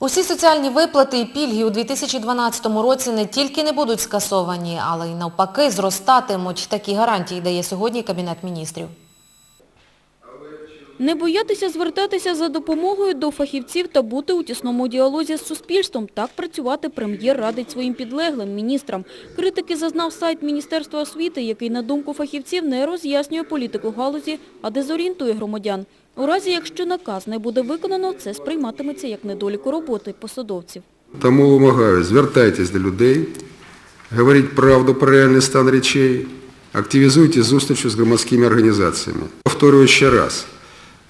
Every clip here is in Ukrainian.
Усі соціальні виплати і пільги у 2012 році не тільки не будуть скасовані, але й навпаки зростатимуть. Такі гарантії дає сьогодні Кабінет міністрів. Не боятися звертатися за допомогою до фахівців та бути у тісному діалозі з суспільством. Так працювати прем'єр радить своїм підлеглим міністрам. Критики зазнав сайт Міністерства освіти, який, на думку фахівців, не роз'яснює політику галузі, а дезорієнтує громадян. У разі, якщо наказ не буде виконано, це сприйматиметься як недоліку роботи посадовців. Тому вимагаю, звертайтесь до людей, говоріть правду про реальний стан речей, активізуйте зустрічі з громадськими організаціями. Повторюю ще раз,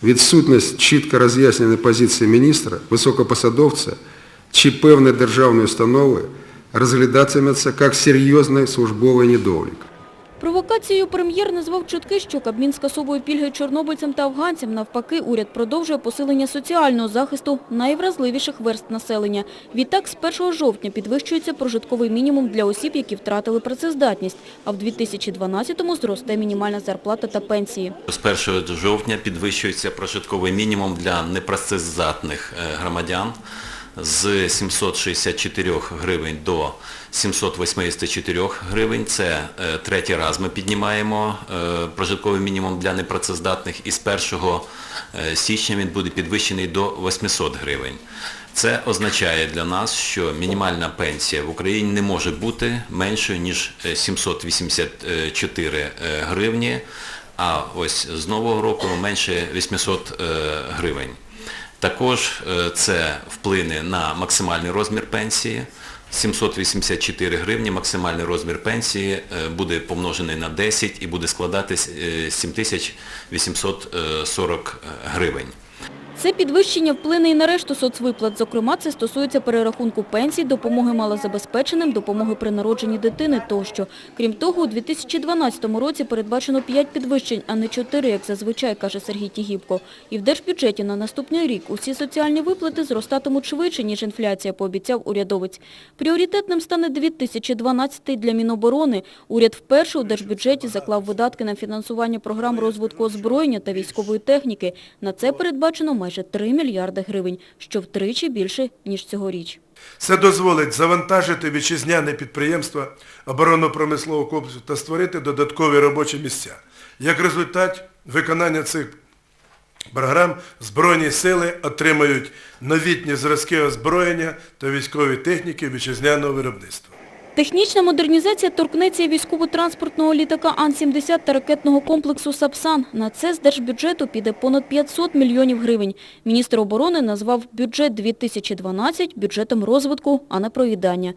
відсутність чітко роз'ясненої позиції міністра, високопосадовця чи певної державної установи розглядатиметься як серйозний службовий недолік. Провокацією прем'єр назвав чутки, що Кабмін скасовує пільги чорнобильцям та афганцям. Навпаки, уряд продовжує посилення соціального захисту найвразливіших верст населення. Відтак, з 1 жовтня підвищується прожитковий мінімум для осіб, які втратили працездатність, а в 2012-му зросте мінімальна зарплата та пенсії. З 1 жовтня підвищується прожитковий мінімум для непрацездатних е, громадян з 764 гривень до 784 гривень. Це е, третій раз ми піднімаємо е, прожитковий мінімум для непрацездатних і з 1 е, січня він буде підвищений до 800 гривень. Це означає для нас, що мінімальна пенсія в Україні не може бути меншою, ніж е, 784 е, гривні, а ось з нового року менше 800 е, гривень. Також е, це вплине на максимальний розмір пенсії. 784 гривні максимальний розмір пенсії е, буде помножений на 10 і буде складати е, 7840 гривень. Це підвищення вплине і на решту соцвиплат. Зокрема, це стосується перерахунку пенсій, допомоги малозабезпеченим, допомоги при народженні дитини тощо. Крім того, у 2012 році передбачено 5 підвищень, а не 4, як зазвичай, каже Сергій Тігіпко. І в держбюджеті на наступний рік усі соціальні виплати зростатимуть швидше, ніж інфляція, пообіцяв урядовець. Пріоритетним стане 2012 для Міноборони. Уряд вперше у держбюджеті заклав видатки на фінансування програм розвитку озброєння та військової техніки. На це передбачено майже 3 мільярди гривень, що втричі більше, ніж цьогоріч. Це дозволить завантажити вітчизняне підприємства оборонно-промислового комплексу та створити додаткові робочі місця. Як результат виконання цих програм Збройні сили отримають новітні зразки озброєння та військової техніки вітчизняного виробництва. Технічна модернізація торкнеться військово-транспортного літака Ан-70 та ракетного комплексу «Сапсан». На це з держбюджету піде понад 500 мільйонів гривень. Міністр оборони назвав бюджет 2012 бюджетом розвитку, а не проїдання.